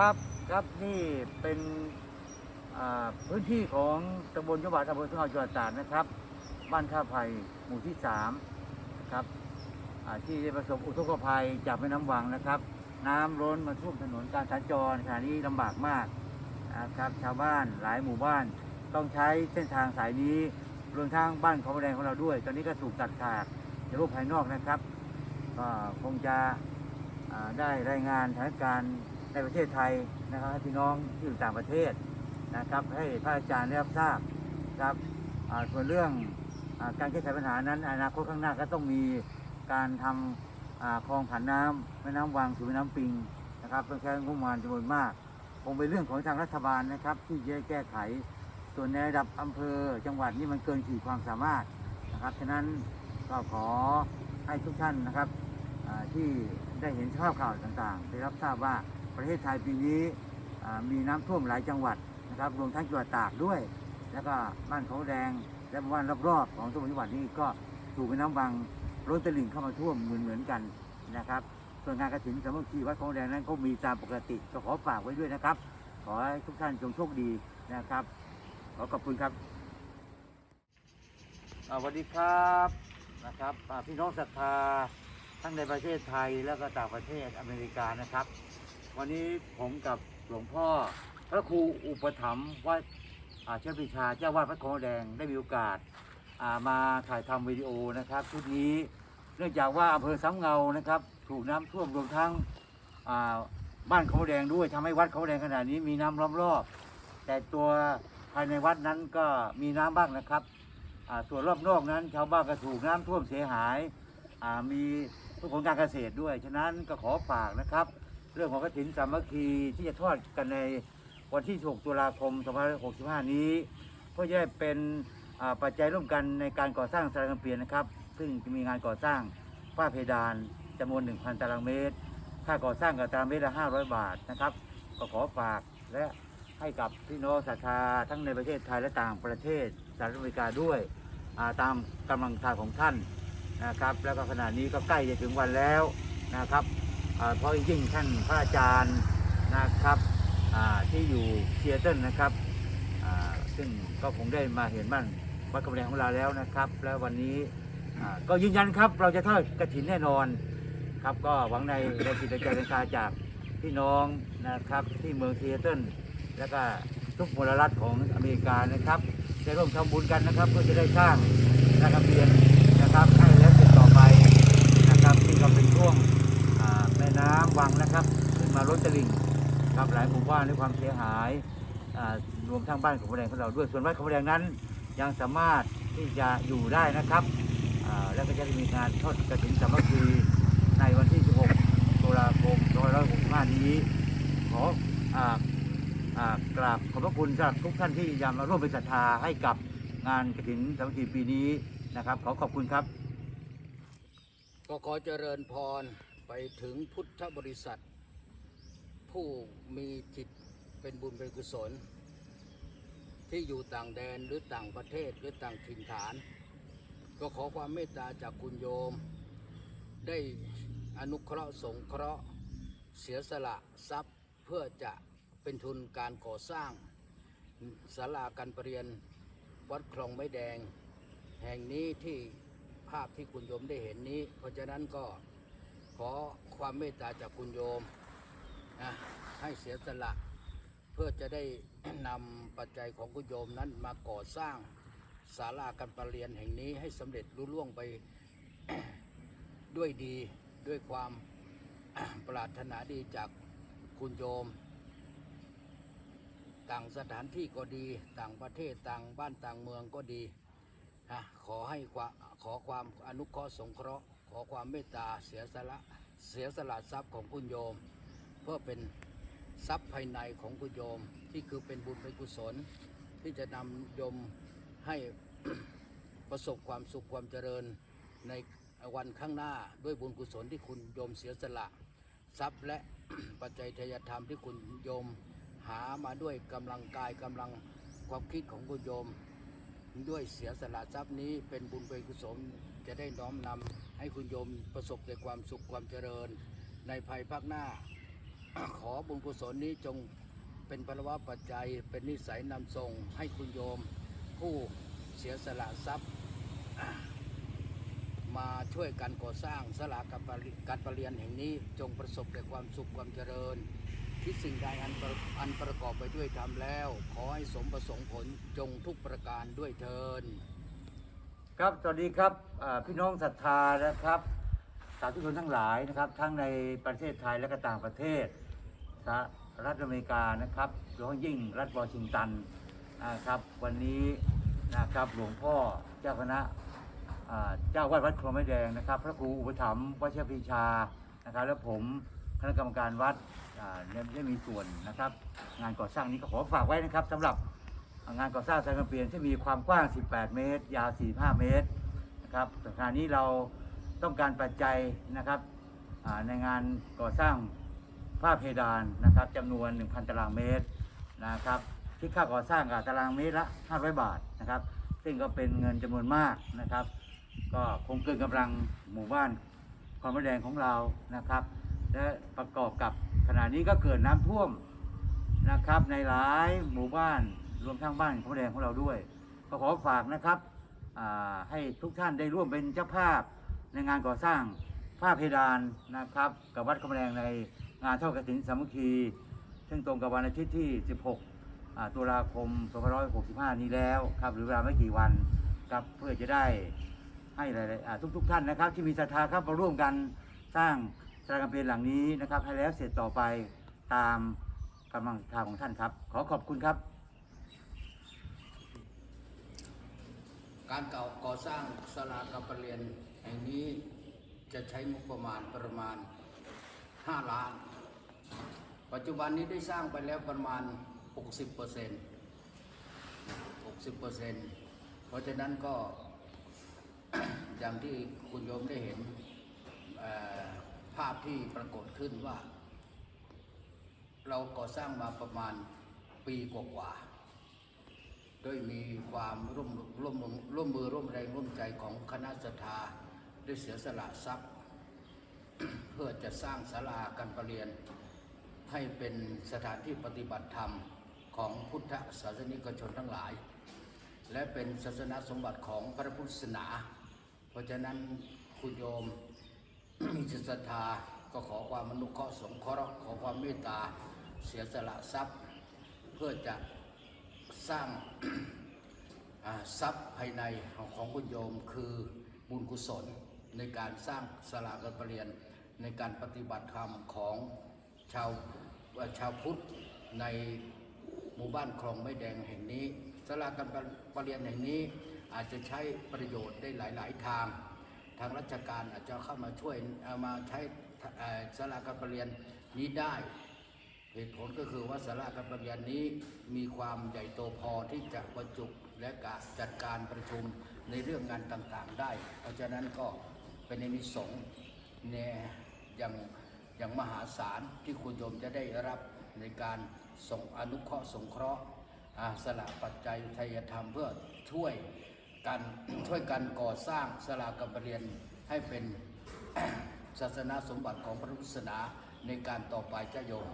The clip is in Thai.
ครับครับนี่เป็นพื้นที่ของตำบลยบาตำบลทุ่งเอาจังหวัดตราดนะครับ บ้านท่าไผ่หมู่ที่สามนะครับที่ได้ประสบอุทกภัยจากแม่น้ำวังนะครับ น้ำล้นมาท่วมถนนการสัญจรขณะนี้ลำบากมากนะครับชาวบ้านหลายหมู่บ้านต้องใช้เส้นทางสายนี้รวมทั้งบ้านของแดงของเราด้วย ตอนนี้ก็ถูกตัดขาดจากโลกภายนอกนะครับก็คงจะได้รายงานสถานการณ์ ในประเทศไทยนะครับให้พี่น้องที่อยู่ต่างประเทศนะครับ ให้พระอาจารย์ได้รับทราบครับส่วนเรื่องอการแก้ไขปัญหานั้น อนาคตข้างหน้าก็ต้องมีการทำอ่าคลองผ่านน้ำแม่น้ำวังสู่แม่น้ำปิงนะครับต้องใช้งบประมาณจำนวนมาก คงเป็นเรื่องของทางรัฐบาลนะครับ ที่จะแก้ไข ส่วนในระดับอำเภอจังหวัดนี่มันเกินขีดความสามารถนะครับฉะนั้นก็ขอให้ทุกท่านนะครับที่ได้เห็นภาพข่าวต่างๆ ได้รับทราบว่า ประเทศไทยปีนี้มีน้ำท่วมหลายจังหวัดนะครับรวมทั้งจังหวัดตากด้วย แล้วก็บ้านเขาแดงและบ้านรอบๆของจังหวัดนี้ก็ถูกน้ำวังล้นตลิ่งเข้ามาท่วมเหมือนเหมือนๆกันนะครับส่วนงานกระถิ่นสามัคคีวัดของแดงนั้นก็มีตามปกติก็ขอฝากไว้ด้วยนะครับ ขอให้ทุกท่านจงโชคดีนะครับ ขอขอบคุณครับสวัสดีครับนะครับพี่น้องศรัทธาทั้งในประเทศไทยแล้วก็ต่างประเทศอเมริกานะครับ วันนี้ผมกับหลวงพ่อ พระครูอุปถัมภ์วัดอาเชิดปรีชาเจ้าวาดพระโคงแดงได้มีโอกาสามาถ่ายทำวิดีโอนะครับชุดนี้เนื่องจากว่าอำเภอสำเงานะครับ ถูกน้ำท่วมรวมทั้งบ้านเขาแดงด้วยทำให้วัดเขาแดงขนาดนี้มีน้ำล้อมรอบ แต่ตัวภายในวัดนั้นก็มีน้ำบ้างนะครับส่วนรอบนอกนั้น ชาวบ้านก็ถูกน้ำท่วมเสียหายามีผลการเกษตรด้วย ฉะนั้นก็ขอฝากนะครับ เรื่องของกฐินสามัคคีที่จะทอดกันในวันที่ 6 ตุลาคม 2565 นี้ เพื่อจะได้เป็นปัจจัยร่วมกันในการก่อสร้างสารกัมเปลียนนะครับ ซึ่งจะมีงานก่อสร้างฝ้าเพดานจำนวน 1,000 ตารางเมตร ค่าก่อสร้างกับตารางเมตรละ 500 บาทนะครับ ก็ขอฝากและให้กับพี่น้องศรัทธาทั้งในประเทศไทยและต่างประเทศสหรัฐอเมริกาด้วยาตามกำลังทางของท่านนะครับ แล้วก็ขณะนี้ก็ใกล้จะถึงวันแล้วนะครับ เพราะยิ่งท่านพระอาจารย์นะครับที่อยู่เซียเติลนะครับซึ่งก็คงได้มาเห็นบ้านวัดกำแพงของเราแล้วนะครับ แล้ววันนี้ก็ยืนยันครับเราจะทอดกระถินแน่นอนครับก็หวังในในจิตใจในตาจากพี่น้องนะครับที่เมืองเซียเติลแล้วก็ทุกมลรัฐของอเมริกานะครับได้ร่วมทำบุญกันนะครับเพื่อจะได้สร้างนะครับเรียนนะครับให้แล้วเสร็จต่อไปนะครับที่ก็เป็นช่วง อ่าแม่น้ำวังนะครับ ขึ้นมาล้นตลิ่งครับหลายหมู่บ้านด้วยความเสียหายรวมทั้งบ้านของแดงของเราด้วยส่วนบ้านของแดงนั้น ยังสามารถที่จะอยู่ได้นะครับแล้วก็จะมีงานทอดกระถิ่นสามัคคีในวันที่ 16ตุลาคม2565 นี้ ขออ่าอ่ากราบขอบพระคุณสำหรับทุกท่านที่ยังมาร่วมเป็นศรัทธาให้กับงานกฐินสามัคคีปีนี้นะครับ ขอขอบคุณครับก็ขอเจริญพร ไปถึงพุทธบริษัท ผู้มีจิตเป็นบุญเป็นกุศล ที่อยู่ต่างแดนหรือต่างประเทศหรือต่างถิ่นฐาน ก็ขอความเมตตาจากคุณโยม ได้อนุเคราะห์สงเคราะห์ เสียสละทรัพย์เพื่อจะเป็นทุนการก่อสร้างศาลาการประเรียนวัดคลองไม้แดง แห่งนี้ที่ภาพที่คุณโยมได้เห็นนี้ เพราะฉะนั้นก็ ขอความเมตตาจากคุณโยมนะให้เสียสละ เพื่อจะได้นำปัจจัยของคุณโยมนั้นมาก่อสร้างศาลาการประเรียนแห่งนี้ให้สำเร็จรุ่ล่วงไปด้วยดีด้วยความปรารถนาดีจากคุณโยม ต่างสถานที่ก็ดี ต่างประเทศต่างบ้านต่างเมืองก็ดีนะขอให้ขอความอนุเคราะห์สงเคราะห์ อความเมตตาเสียสละเสียสละทรัพย์ของคุณโยม เพื่อเป็นทรัพย์ภายในของคุณโยมที่คือเป็นบุญเป็นกุศล ที่จะนำโยมให้ประสบความสุขความเจริญในวันข้างหน้าด้วยบุญกุศลที่คุณโยมเสียสละทรัพย์และปัจจัยทายธรรมที่คุณโยมหามาด้วยกำลังกายกำลังความคิดของคุณโยม ด้วยเสียสละทรัพย์นี้เป็นบุญเป็นกุศลจะได้น้อมนำให้คุณโยมประสบแต่ความสุขความเจริญ ในภายภาคหน้า ขอบุญกุศลนี้จงเป็นพลวะปัจจัยเป็นนิสัยนำส่งให้คุณโยม ผู้เสียสละทรัพย์ มาช่วยกันก่อสร้างสลาการประเรีการประเรียนแห่งนี้จงประสบแต่ความสุขความเจริญ คิดสิ่งใดอันประอันประกอบไปด้วยธรรมแล้ว ขอให้สมประสงค์ผลจงทุกประการด้วยเทิน ครับสวัสดีครับพี่น้องศรัทธานะครับสาธุชนทั้งหลายนะครับ ทั้งในประเทศไทยและก็ต่างประเทศสหรัฐอเมริกานะครับโดยเฉพาะยิ่งรัฐวอชิงตันนะครับ วันนี้นะครับหลวงพ่อเจ้าคณะเจ้าวาดวัดคลองไม้แดงนะครับ พระครูอุปถัมภ์วัชรปรีชานะครับ และผม ณะกรรมการวัดได้ได้มีส่วนนะครับ งานก่อสร้างนี้ก็ขอฝากไว้นะครับสำหรับงานก่อสร้างสายการเปลี่ยนที่มีความกว้าง 18 เมตร ยาว 45 เมตรนะครับสถานนี้เราต้องการปัจจัยนะครับในงานก่อสร้างฝ้าเพดานนะครับจำนวน 1,000 ตารางเมตรนะครับที่ค่าก่อสร้างกับตารางเมตรละ 500 บาทนะครับ ซึ่งก็เป็นเงินจำนวนมากนะครับ ก็คงเกินกำลังหมู่บ้านความแดงของเรานะครับ และประกอบกับขณะนี้ก็เกิดน้ำท่วมนะครับ ในหลายหมู่บ้านรวมทั้งบ้านพระแดงของเราด้วยก็ขอฝากนะครับให้ทุกท่านได้ร่วมเป็นเจ้าภาพในงานก่อสร้างฝ้าเพดานนะครับ กับวัดพระแดงในงานเท่ากฐินสามัคคี ซึ่งตรงกับวันอาทิตย์ที่ 16ตุลาคม 2565 นี้แล้วครับหรือเวลาไม่กี่วันครับเพื่อจะได้ให้หลายๆทุกๆ ท่านนะครับ ที่มีศรัทธาครับมาร่วมกันสร้าง สารกำเพลหลังนี้นะครับ ให้แล้วเสร็จต่อไปตามกำลังทางของท่านครับ ขอขอบคุณครับ การเก่าก่อสร้างสลาการประเรียนแห่งนี้จะใช้งบประมาณประมาณ 5 ล้าน ปัจจุบันนี้ได้สร้างไปแล้วประมาณ 60เปอร์เซ็นต์60เปอร์เซนเพราะฉะนั้นก็อย่างที่คุณโยมได้เห็นเอ่อ ภาพที่ปรากฏขึ้นว่า เราก่อสร้างมาประมาณปีกว่าๆโดยมีความร่วมร่วมร่วมมือร่วมแรงร่วมใจของคณะศรัทธาได้เสียสละทรัพย์ เพื่อจะสร้างศาลาการประเรียน ให้เป็นสถานที่ปฏิบัติธรรมของพุทธศาสนิกชนทั้งหลาย และเป็นศาสนาสมบัติของพระพุทธศาสนา เพราะฉะนั้นคุณโยม มีจิตศรัทธาก็ขอความอนุเคราะห์สงเคราะห์ขอความเมตตาเสียสละทรัพย์ เพื่อจะสร้างทรัพย์ภายในของคุณโยมคือบุญกุศลในการสร้างสลาการประเรียนในการปฏิบัติธรรมของชาวชาวพุทธในหมู่บ้านคลองไม้แดงแห่งนี้สลาการประเรียนแห่งนี้อาจจะใช้ประโยชน์ได้หลาย ๆ ทาง ทางราชการอาจจะเข้ามาช่วยเอามาใช้เอ่อสลาการประเรียนนี้ได้เหตุผลก็คือว่าสาราการประเรียนนี้มีความใหญ่โตพอที่จะประจุและกจัดการประชุมในเรื่องงานต่างๆได้ เพราะฉะนั้นก็เป็นในมิสงส์แนอย่างอย่างมหาศาลที่คุณโยมจะได้รับในการส่งอนุเคราะห์สงเคราะห์อาสละปัจจัยไทยธรรมเพื่อช่วย กันช่วยกันก่อสร้างสลาการเรียนให้เป็นศาสนาสมบัติของพระพุทธศาสนาในการต่อไปเจ้าโยม